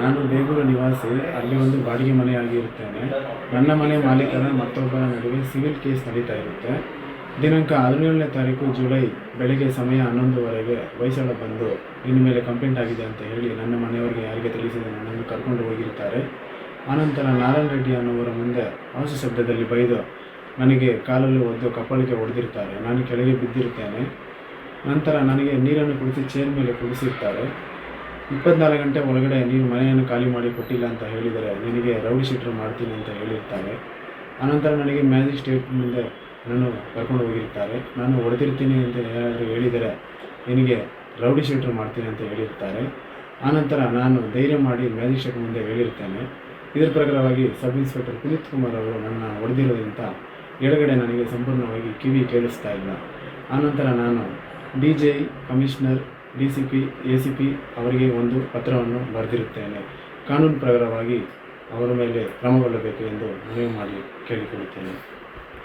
ನಾನು ಬೇಗೂರು ನಿವಾಸಿ, ಅಲ್ಲಿ ಒಂದು ಬಾಡಿಗೆ ಮನೆಯಾಗಿರುತ್ತೇನೆ. ನನ್ನ ಮನೆ ಮಾಲೀಕರ ಮತ್ತೊಬ್ಬರ ನಡುವೆ ಸಿವಿಲ್ ಕೇಸ್ ನಡೀತಾ ಇರುತ್ತೆ. ದಿನಾಂಕ ಹದಿನೇಳನೇ ತಾರೀಕು ಜುಲೈ, ಬೆಳಗ್ಗೆ ಸಮಯ ಹನ್ನೊಂದುವರೆಗೆ ವಯಸ್ಸೊಳ ಬಂದು, ನಿನ್ನ ಮೇಲೆ ಕಂಪ್ಲೇಂಟ್ ಆಗಿದೆ ಅಂತ ಹೇಳಿ ನನ್ನ ಮನೆಯವರಿಗೆ ಯಾರಿಗೆ ತಿಳಿಸಿದೆ ನನ್ನನ್ನು ಕರ್ಕೊಂಡು ಹೋಗಿರುತ್ತಾರೆ. ಆನಂತರ ನಾರಾಯಣ ರೆಡ್ಡಿ ಅನ್ನುವರ ಮುಂದೆ ಆಸು ಶಬ್ದದಲ್ಲಿ ಬೈದು ನನಗೆ ಕಾಲಲ್ಲಿ ಒದ್ದು ಕಪ್ಪಳಿಗೆ ಹೊಡೆದಿರ್ತಾರೆ ನಾನು ಕೆಳಗೆ ಬಿದ್ದಿರ್ತೇನೆ ನಂತರ ನನಗೆ ನೀರನ್ನು ಕುಡಿಸಿ ಚೇರ್ ಮೇಲೆ ಕುಡಿಸಿರ್ತಾರೆ. ಇಪ್ಪತ್ನಾಲ್ಕು ಗಂಟೆ ಒಳಗಡೆ ನೀವು ಮನೆಯನ್ನು ಖಾಲಿ ಮಾಡಿ ಕೊಟ್ಟಿಲ್ಲ ಅಂತ ಹೇಳಿದರೆ ನಿನಗೆ ರೌಡಿ ಶೀಟರ್ ಮಾಡ್ತೀನಿ ಅಂತ ಹೇಳಿರ್ತಾರೆ. ಆನಂತರ ನನಗೆ ಮ್ಯಾಜಿಸ್ಟ್ರೇಟ್ ಮುಂದೆ ನಾನು ಕರ್ಕೊಂಡು ಹೋಗಿರ್ತಾರೆ. ನಾನು ಹೊಡೆದಿರ್ತೀನಿ ಅಂತ ಏನಾದರೂ ಹೇಳಿದರೆ ನಿನಗೆ ರೌಡಿ ಶೀಟರ್ ಮಾಡ್ತೀನಿ ಅಂತ ಹೇಳಿರ್ತಾರೆ. ಆನಂತರ ನಾನು ಧೈರ್ಯ ಮಾಡಿ ಮ್ಯಾಜಿಸ್ಟ್ರೇಟ್ ಮುಂದೆ ಹೇಳಿರ್ತೇನೆ. ಇದರ ಪ್ರಕಾರವಾಗಿ ಸಬ್ ಇನ್ಸ್ಪೆಕ್ಟರ್ ಪುನೀತ್ ಕುಮಾರ್ ಅವರು ನನ್ನ ಹೊಡೆದಿರೋದ್ರಿಂದ ಎಡಗಡೆ ನನಗೆ ಸಂಪೂರ್ಣವಾಗಿ ಕಿವಿ ಕೇಳಿಸ್ತಾ ಇಲ್ಲ. ಆನಂತರ ನಾನು D J, commissioner D C P, A C P ಅವರಿಗೆ ಒಂದು ಪತ್ರವನ್ನು ಬರೆದಿರುತ್ತೇನೆ. ಕಾನೂನು ಪ್ರಕಾರವಾಗಿ ಅವರ ಮೇಲೆ ಕ್ರಮಗೊಳ್ಳಬೇಕು ಎಂದು ಮನವಿ ಮಾಡಿ ಕೇಳಿಕೊಳ್ಳುತ್ತೇನೆ.